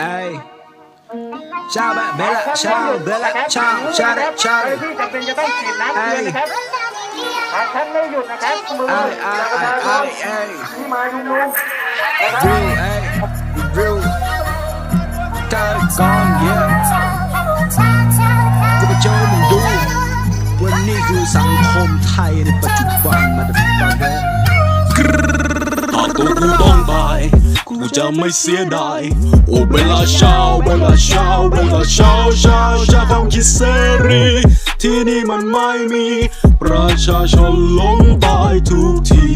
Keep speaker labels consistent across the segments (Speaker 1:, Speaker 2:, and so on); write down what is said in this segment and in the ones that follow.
Speaker 1: Ey. Ciao, be- bella, ciao, bella, ciao, ciao,
Speaker 2: เจ้า
Speaker 1: ciao.
Speaker 2: หน้าที่จำเป็นจะต้องฉีดน้ำเตือนนะครับหากท่านไม่หยุดนะครับมือ
Speaker 1: Ey, ey,
Speaker 2: ประชาช
Speaker 1: ey,
Speaker 2: น
Speaker 1: ey, ey.
Speaker 2: ที่มาชุมนุมนะครับ
Speaker 1: Real, ey. Real. Got it gone, yeah. กูมาเจอมึงดูวันนี้คือสังคมไทยในปัจจุบันมาดฟัง
Speaker 3: กูจะไม่เสียดายโอ้เวลาเช้าเวลาเช้าเวลาเช้าเช้าเช้าความคิดเสรีที่นี่มันไม่มี ประชาชนล้มตายทุกที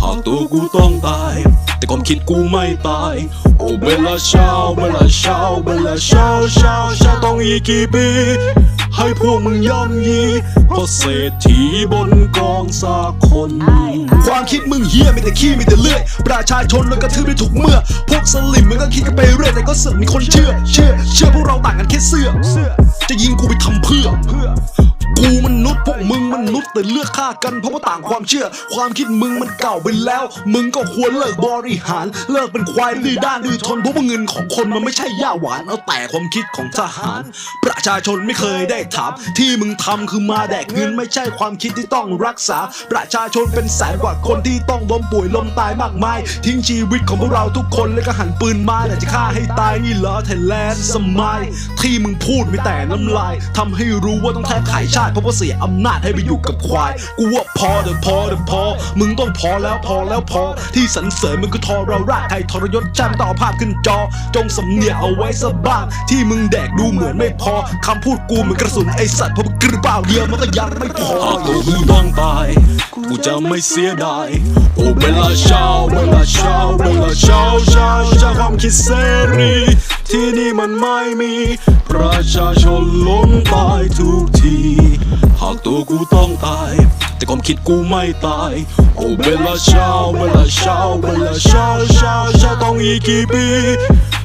Speaker 3: หากตัวกูต้องตาย แต่ความคิดกูไม่ตาย โอ้เวลาเช้าเวลาเช้าเวลาเช้าเช้าเช้าต้องอีกกี่ปี ให้พวกมึงย่ำยีเพราะเศรษฐีบนกองสากคน
Speaker 4: ความคิดมึงเฮี้ยมีแต่ขี้มีแต่เลื่อย ประชาชนแล้วก็ทืบได้ทุกเมื่อ พวกสลิมมันก็คิดกันไปเรื่อยแต่ก็เสือกมีคนเชื่อ เชื่อ เชื่อพวกเราต่างกันแค่เสื้อ จะยิงกูไปทำ นุษย์แต่เลือกฆ่ากันเพราะว่าต่างความเชื่อ ความคิดมึงมันเก่าไปแล้ว มึงก็ควรเลิกบริหาร เลิกเป็นควายดื้อด้านดื้อทนเพราะว่าเงินของคนมันไม่ใช่ย่าหวานเอาแต่ความคิดของทหาร ประชาชนไม่เคยได้ถาม ที่มึงทำคือมาแดกเงินไม่ใช่ความคิดที่ต้องรักษา ประชาชนเป็นแสนกว่าคนที่ต้องล้มป่วยล้มตายมากมาย ทิ้งชีวิตของพวกเราทุกคนแล้วก็หันปืนมาแต่จะฆ่าให้ตายนี่เหรอไทยแลนด์สมัยที่มึงพูดมีแต่น้ำลายทำให้รู้ว่าต้องแทบขายชาติเพราะว่าเสียอำนาจให้ไปอยู่กับควาย กูว่าพอเดี๋ยวพอเดี๋ยวพอ มึงต้องพอแล้วพอแล้วพอ ที่สรรเสริญมึงก็ทอเราราชไทยทรยศจำต่อภาพขึ้นจอ จงสำเนียเอาไว้ซะบ้าง ที่มึงแดกดูเหมือนไม่พอคำพูดกูเหมือนกระสุนไอสัตว์พราะมึงกระเป๋าเดียวมันก็ยังไม่พอ
Speaker 3: หากตัวกูต้องตาย กูจะไม่เสียดายโอ้เวลาเช้าเวลาเช้าเวลาเช้าเช้าเช้าความคิดเสรี มันไม่มี ประชาชนล้มตายทุกที หากตัวกูต้องตาย แต่ความคิดกูไม่ตาย โอ้เวลาเช้าเวลาเช้าเวลาเช้าเช้าเช้าต้องอีกกี่ปี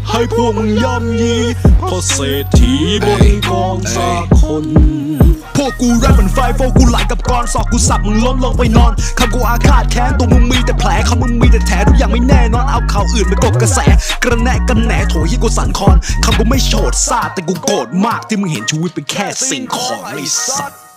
Speaker 3: ให้พวกมึงย่ำยีเพราะเศรษฐีบนกองสากคน
Speaker 4: วกกูแรปเหมือนไฟโฟกูไหลกับกรสอกกูสับมึงล้มลงไปนอนคำกูอาฆาตแค้นตัวมึงมีแต่แผลคำมึงมีแต่แถทุกอย่างไม่แน่นอนเอาข่าวอื่นไปกบกระแส กระแนกกระแหนโถยี่กูสันคอนคำกูไม่โฉดซาแต่กูโกรธมากที่มึงเห็นชีวิตเป็นแค่สิ่งของไอ้สัตว์